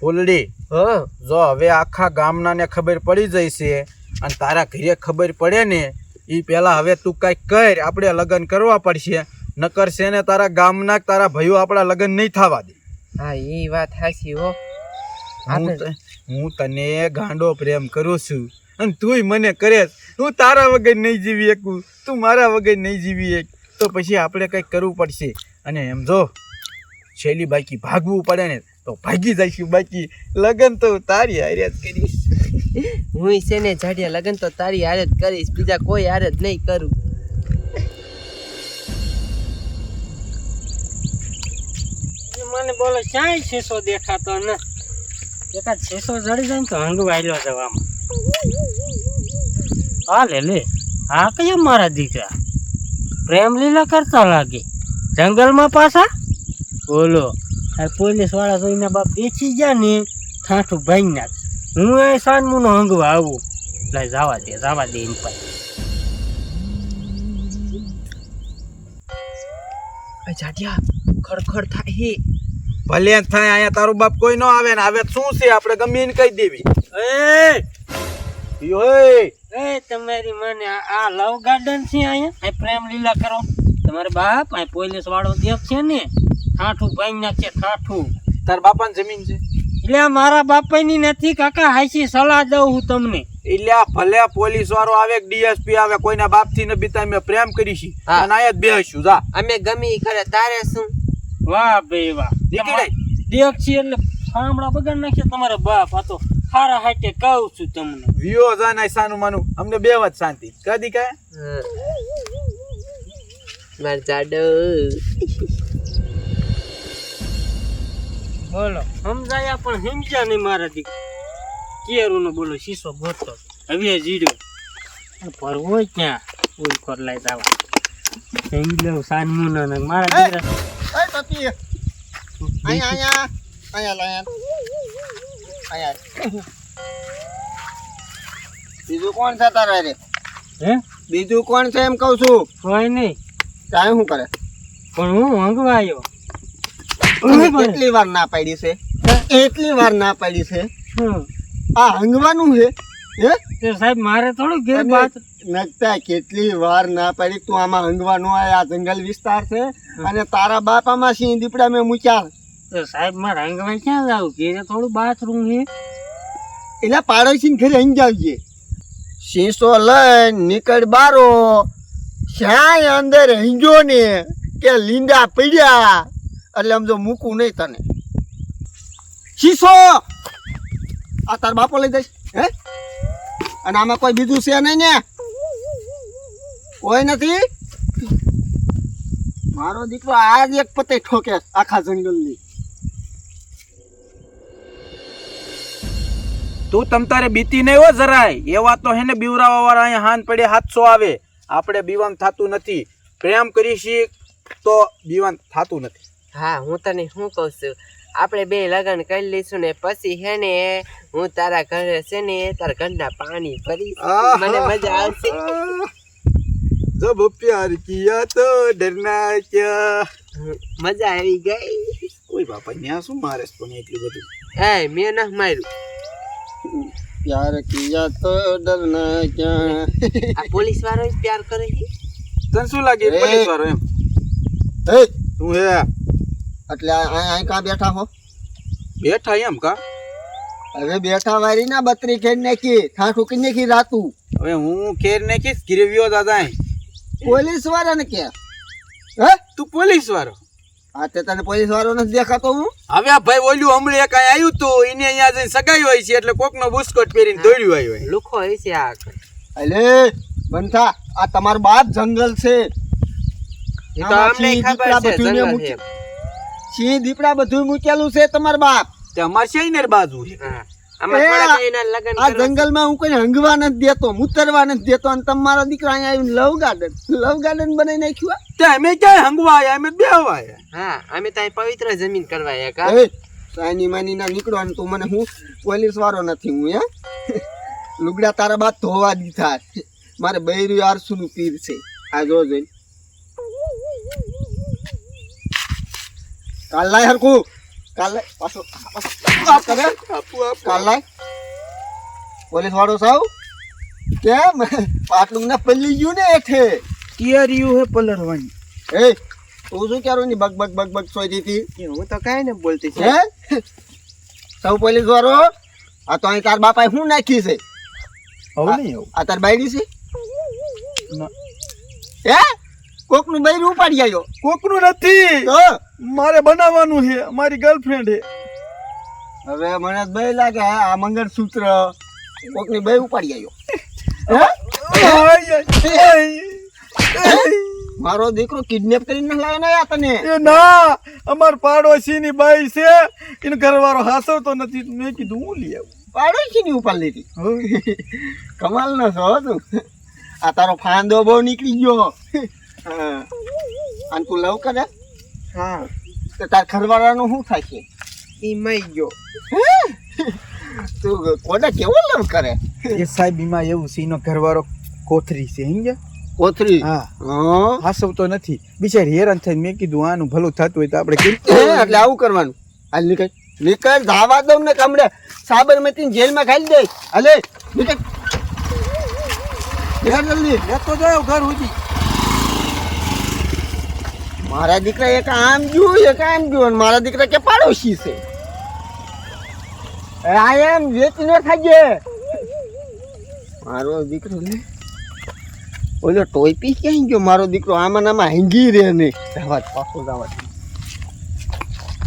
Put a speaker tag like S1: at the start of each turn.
S1: ફૂલડી
S2: હ?
S1: જો હવે આખા ગામનાને ખબર પડી જઈ છે અને તારા ઘરે ખબર પડે ને એ પહેલાં હવે તું કાંઈક કર આપણે લગ્ન કરવા પડશે. નકર છે ને તારા ગામના તારા ભાઈઓ આપણા લગ્ન નહીં થવા દે.
S2: હા એ વાત સાચી હો.
S1: હું તને ગાંડો પ્રેમ કરું છું. અને તુંય મને કરે. હું તારા વગર નહીં જીવી શકું. તું મારા વગર નહીં જીવી એક. તો પછી આપણે કંઈક કરવું પડશે. અને એમ જો છેલ્લી બાકી ભાગવું પડે ને તો ભાગી જઈશું બાકી. લગન તો તારી હારે જ કરીશ.
S2: હું છે ને જાડિયા લગન તો તારી હારે જ કરીશ. બીજા કોઈ હારે જ નહીં કરું.
S3: મને બોલો ક્યાંય શીશો દેખાતો ને. એકાદ શીશો જડી જાય ને તો હંગવાયલો જવામાં. હા લે લે હા કયા મારા દીકરા? પ્રેમ લીલા કરતા લાગે. જંગલમાં પાછા? બોલો. આ પોલીસવાળા એના બાપ બેસી ગયા ને ઠાઠું ભાઈ નાખ. હું એ સાનમુનો હંગવા આવું. એટલે જવા દે જવા દે એની પાસે.
S2: જાડિયા ખડખડ થાય હે.
S1: ભલે થાય અહીંયા તારું બાપ કોઈ ન આવે ને આવે શું છે? આપણે ગમે એને કહી દેવી.
S3: એ!
S1: ઓય
S3: એ તમારી મને આ- લવ ગાર્ડન છે અહીંયા? પ્રેમ લીલા કરો. તમારે બાપ આ પોલીસ વાળો દેખ છે ને. ઠાઠું ભાઈ નાખે ઠાઠું
S1: તાર બાપા જમીન છે?
S3: એટલે મારા બાપાની નથી કાકા હાસી સલાહ દઉં હું તમને.
S1: એટલે આ ભલે પોલીસ વાળો આવે ડીએસપી આવે કોઈના બાપથી ને બીતા અમે પ્રેમ કરીશી
S2: હા.
S1: અને આયા બેસીશું જા.
S2: અમે ગમી ખરે તારે શું?
S3: વાહ ભાઈ વાહ.
S1: નીકળે.
S3: દેખ છે એટલે સાંભળા બગાડ નાખે તમારા બાપ આ તો હારા હાટે કહું છું તમને.
S1: વિયો જા ના સાનું માનું. અમને બે વાત શાંતિ. કદી કાય
S2: હા. માર જાડો.
S3: બોલો. સમજાયા પણ સમજ્યા નહીં મારા દીકરા કેરું નો બોલો શીશો ગોતતો હવે જીડ્યો. ભરવો ક્યાં? ફૂલ કર લાઈ દાવા સમજી લઉં સાનમુનો ને મારા દીકરા.
S4: એ પતિ અહીંયા અહીંયા અહીંયા લાયા અહીંયા બીજું કોણ છે તારા રે?
S3: હે?
S4: બીજું કોણ છે એમ કહું છું?
S3: કોઈ નહીં.
S4: કાંઈ શું કરે?
S3: પણ હું હંગવાયો
S4: તમે કેટલી વાર ના પાડી છે. એટલી વાર ના પાડી છે. આ હંગવાનું છે હે?
S3: તે સાહેબ મારે થોડું ઘેર વાત
S4: નકતા કેટલી વાર ના પાડી તું આમાં હંગવાનું આ જંગલ વિસ્તાર છે. અને તારા બાપામાં સિંહ દીપડા મેં મૂક્યા.
S3: તો સાહેબ મારે હંગવા ક્યાં જાવ? ઘેરે થોડું બાથરૂમ છે.
S4: એટલે પાડોશી ઘરે હંજાવજે શીશો લઈ નીકળ બારો. શ્યાય અંદર હંજો ને કે લીંડા પડ્યા. એટલે આમ જો મૂકું નહીં તને. શીશો! આ તાર બાપો લઈ જઈશ હે? અને આમાં કોઈ બીજું છે નહીં ને? કોઈ નથી? મારો દીકરો આજ એક પતે ઠોકે આખા જંગલની.
S1: તું તમ તારે બીતી નહીં હો જરાય. એવા તો હે ને બીવરાવા વાળા અહીંયા હાન પડે હાથસો આવે. આપણે બીવાન થતું નથી. પ્રેમ કરીશી તો બીવાન થતું નથી.
S2: હા હું તને શું કહું છું? આપણે બે લગ્ન કરી લઈશું ને પછી હે ને હું તારા ઘરે છે ને તારા ઘરના પાણી ભરી મને મજા આવશે.
S1: જબ પ્યાર કિયા તો ડરના ક્યા.
S2: મજા આવી ગઈ.
S1: કોઈ બાપા ન્યા શું મારે પણ એટલું બધું?
S2: એ મેં ન માર્યું.
S4: પ્યાર કિયા તો ડરના ક્યાં.
S2: આ પોલીસ વાળો પ્યાર કરે છે.
S1: તને શું લાગે? પોલીસ વાળો એમ.
S4: હે
S1: તું હે.
S4: એટલે અહીં કાં બેઠા હો?
S1: બેઠા એમ કા?
S4: હવે બેઠા વારી ના બત્રી ખેર નાખી થા કરી નાખી રાતું.
S1: હવે હું ખેર નાખીશ ગિરવ્યો દાદા
S4: પોલીસવાળા ને કે. હે?
S1: તું પોલીસ વાળો
S4: હા તે તને પોલીસ વાળો નથી દેખાતો હું?
S1: હવે આ ભાઈ ઓલ્યું હમણાં એક આવ્યું તું એને અહીંયા જઈને સગાઈ હોય છે એટલે કોકનો બુસ્કોટ પહેરીને દોડ્યું આવ્યું હોય.
S2: લુખો હોય છે આ.
S4: અલે બંથા આ તમારું બાપ જંગલ છે.
S2: એ તો અમને ખબર છે જંગલ છે.
S4: સિંહ દીપડા બધું મૂકેલું છે તમાર બાપ.
S1: તે અમારે છે બાજુ.
S4: આ જંગલમાં હું કોઈ હંગવા નથી દેતો મુતરવા નથી દેતો અને તમારા દીકરા અહીંયા આવીને લવ ગાર્ડન લવ ગાર્ડન બનાવી નાખ્યું
S1: તે અમે ક્યાંય હંગવા આવ્યા અમે બે
S2: હા અમે ત્યાં પવિત્ર જમીન કરવા આવ્યા
S4: સાની માની ના નીકળો અને તું મને હું પોલીસ વાળો નથી હું હે? લુગડા તારા બાદ ધોવા દીધા મારે બૈરું આરસુ નું પીર છે. આ જો કાલ લાય હરખું. કાલ લાય. પાછો. પાછો કાલ લાય. પોલીસ વાળો સાવ. કેમ? પાટલું ને પલ્લી ગયું ને એઠે.
S1: કેરિયું હે પલરવાની
S4: એ તું શું ક્યારો ની બગ બગ બગ બગ સોઈ હતી?
S2: હું તો કાંઈ ને બોલતી છે
S4: હે? સૌ પોલીસ વાળો આ તો અહીં તાર બાપાએ શું નાખી છે?
S1: હવે નહીં
S4: આ તાર બાયડી છે. હે? કોકનું બૈરું ઉપાડી આવ્યો
S1: કોકનું નથી. મારે બનાવવાનું છે. મારી ગર્લફ્રેન્ડ છે
S4: હવે મને બે લાગે આ મંગળસૂત્ર. કોકની બે ઉપાડી આવ્યો. મારો દીકરો કિડનેપ કરીને લાવે ને આ તને?
S1: એ ના અમાર પાડોશીની બાઈ છે. એનો ઘરવાળો હાસવતો નથી. મેં કીધું હું લઈ આવું.
S4: પાડોશી ની ઉપાડ લીધી. કમાલ નો છો તું. આ તારો ફાંદો બહુ નીકળી ગયો. હા. અને તું લવ કરે
S2: હા.
S4: તો તાર ઘરવાળાનું શું થાય છે?
S2: મઈ ગયો.
S4: તું કોને કેવો લવ કરે?
S1: એ સાહેબ એમાં એવું છે એનો ઘરવાળો કોથરી છે સમજ્યા
S4: કોથરી?
S1: હા.
S4: હા.
S1: હાસવતો નથી. બિચારી હેરાન થઈને મેં કીધું આનું ભલું થતું હોય તો આપણે
S4: એટલે આવું કરવાનું. હાલ નીકળ. નીકળ ધાવા દઉં ને કમડે સાબરમતી જેલમાં ખાલી દે. હાલે નીકળ. જલ્દી.
S1: લેતો જાયો ઘર સુધી.
S4: મારા દીકરા એક આમ જોયું એક આમ જોયું મારા દીકરા કે પાડોશી છે. આ એમ વેચી ન થાજે મારો દીકરો ને ઓલો ટોયપી ક્યાં ગયો? મારો દીકરો આમાં આમાં હેંગી રહે ને જવા પાછો જવા.